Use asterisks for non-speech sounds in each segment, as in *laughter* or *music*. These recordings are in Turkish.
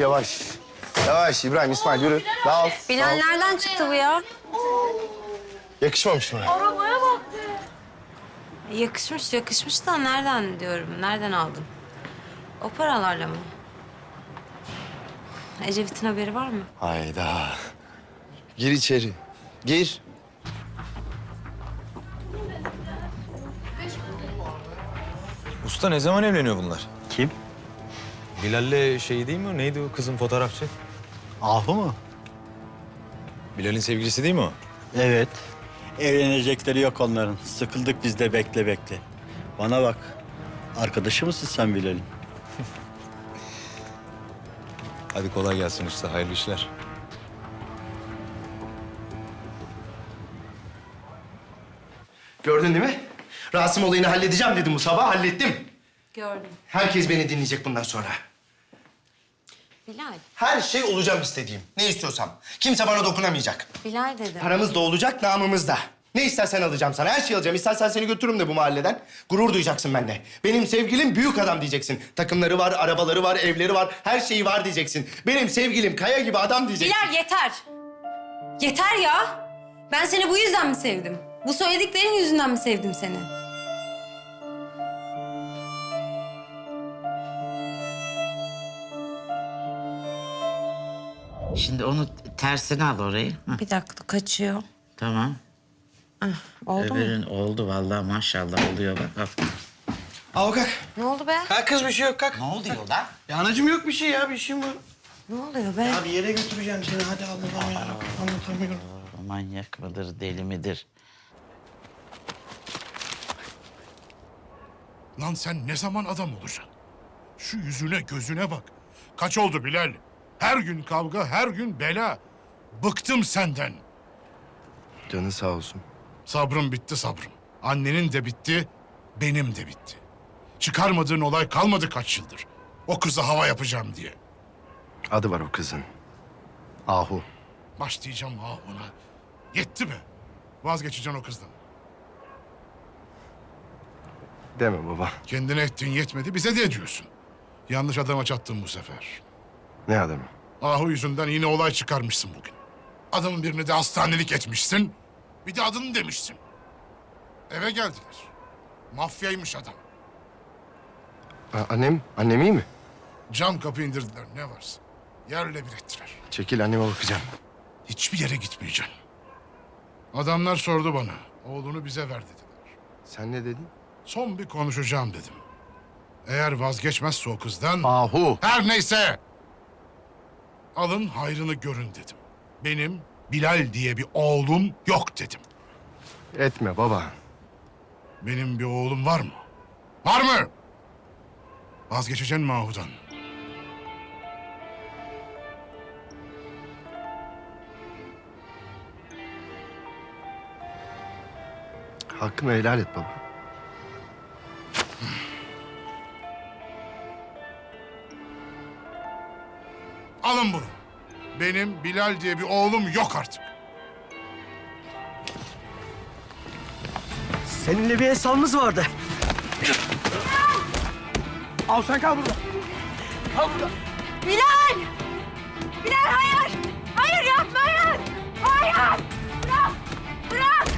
Yavaş yavaş. Yavaş İbrahim İsmail yürü. Dağıl. Bilal dağıl. nereden çıktı bu ya? Yakışmamış mı? Yakışmış yakışmış da nereden diyorum. Nereden aldın? O paralarla mı? Ecevit'in haberi var mı? Hayda. Gir içeri. Gir. Usta ne zaman evleniyor bunlar? Kim? Bilal'le şey değil mi o? Neydi o kızın fotoğrafçı? Ahu mu? Bilal'in sevgilisi değil mi o? Evet. Evlenecekleri yok onların. Sıkıldık biz de bekle bekle. Bana bak. Arkadaşı mısın sen Bilal'in? *laughs* Hadi kolay gelsin usta. Hayırlı işler. Gördün değil mi? Rasim olayını halledeceğim dedim bu sabah. Hallettim. Gördüm. Herkes beni dinleyecek bundan sonra. Bilal. Her şey olacağım istediğim. Ne istiyorsam. Kimse bana dokunamayacak. Bilal dedim. Paramız da olacak, namımız da. Ne istersen alacağım sana. Her şeyi alacağım. İstersen seni götürürüm de bu mahalleden. Gurur duyacaksın benimle. Benim sevgilim büyük adam diyeceksin. Takımları var, arabaları var, evleri var. Her şeyi var diyeceksin. Benim sevgilim kaya gibi adam diyeceksin. Bilal yeter. Yeter ya. Ben seni bu yüzden mi sevdim? Bu söylediklerin yüzünden mi sevdim seni? Şimdi onu tersine al orayı. Hah, Bir dakika kaçıyor. tamam. Oldu mu? Öbürün oldu vallahi maşallah oluyor bak. Al. Al kalk. Ne oldu be? Kalk kız bir şey yok kalk. Ne oluyor lan? Ya anacığım yok bir şey ya bir şey mi var? Ne oluyor be? Ya bir yere götüreceğim seni hadi Allah'ım ya. Anlatamıyorum. Manyak mıdır, deli midir? Lan sen ne zaman adam olacaksın? Şu yüzüne gözüne bak. Kaç oldu Bilal? Her gün kavga, her gün bela. Bıktım senden. Canı sağ olsun. Sabrım bitti sabrım. Annenin de bitti, benim de bitti. Çıkarmadığın olay kalmadı kaç yıldır. O kıza hava yapacağım diye. Adı var o kızın. Ahu. Başlayacağım ona. Yetti be. Vazgeçeceksin o kızdan. Deme baba. Kendine ettin yetmedi, bize de ediyorsun. Yanlış adama çattın bu sefer. Ne adamı? Ahu yüzünden yine olay çıkarmışsın bugün. Adamın birini de hastanelik etmişsin. Bir de adını demişsin. Eve geldiler. Mafyaymış adam. A- annem, annem iyi mi? Cam kapı indirdiler ne varsa. Yerle bir ettiler. Çekil anneme bakacağım. Hiçbir yere gitmeyeceksin. Adamlar sordu bana. Oğlunu bize ver dediler. Sen ne dedin? Son bir konuşacağım dedim. Eğer vazgeçmezse o kızdan... Ahu. Her neyse. Alın hayrını görün dedim. Benim Bilal diye bir oğlum yok dedim. Etme baba. Benim bir oğlum var mı? Var mı? Vazgeçeceksin mi Ahu'dan? Hakkını helal et baba. Alın bunu. Benim Bilal diye bir oğlum yok artık. Seninle bir hesabımız vardı. Al sen kal burada. Kal burada. Bilal! Bilal hayır! Hayır yapma hayır! Hayır! Bırak! Bırak! Bırak!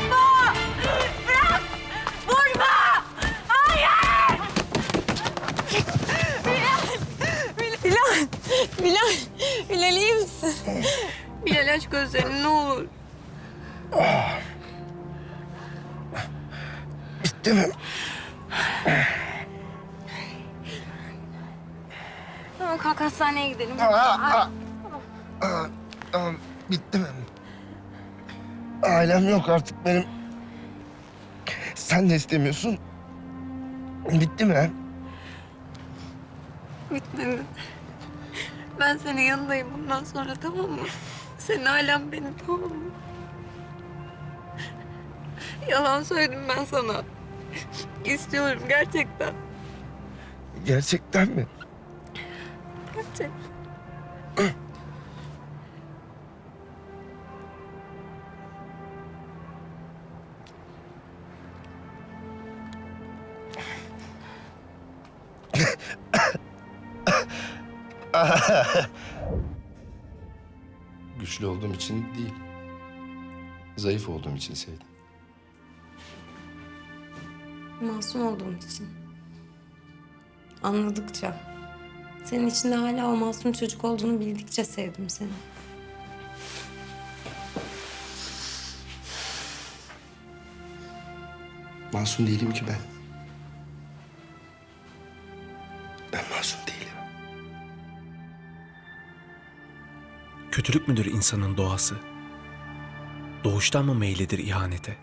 Yapma! Bırak! Vurma! Hayır! Bilal! Bilal! Bilal iyi misin? Bilal aç gözlerini ne olur. Bitti mi? Tamam kalk hastaneye gidelim. Tamam bitti mi? Ailem yok artık benim. Sen de istemiyorsun. Bitti mi? Bitmedi. Ben senin yanındayım bundan sonra tamam mı? Senin ailem benim tamam mı? Yalan söyledim ben sana. İstiyorum gerçekten. Gerçekten mi? Gerçekten. *clears throat* *laughs* Güçlü olduğum için değil. Zayıf olduğum için sevdim. Masum olduğum için. Anladıkça. Senin içinde hala o masum çocuk olduğunu bildikçe sevdim seni. Masum değilim ki ben. Kötülük müdür insanın doğası? Doğuştan mı meylidir ihanete?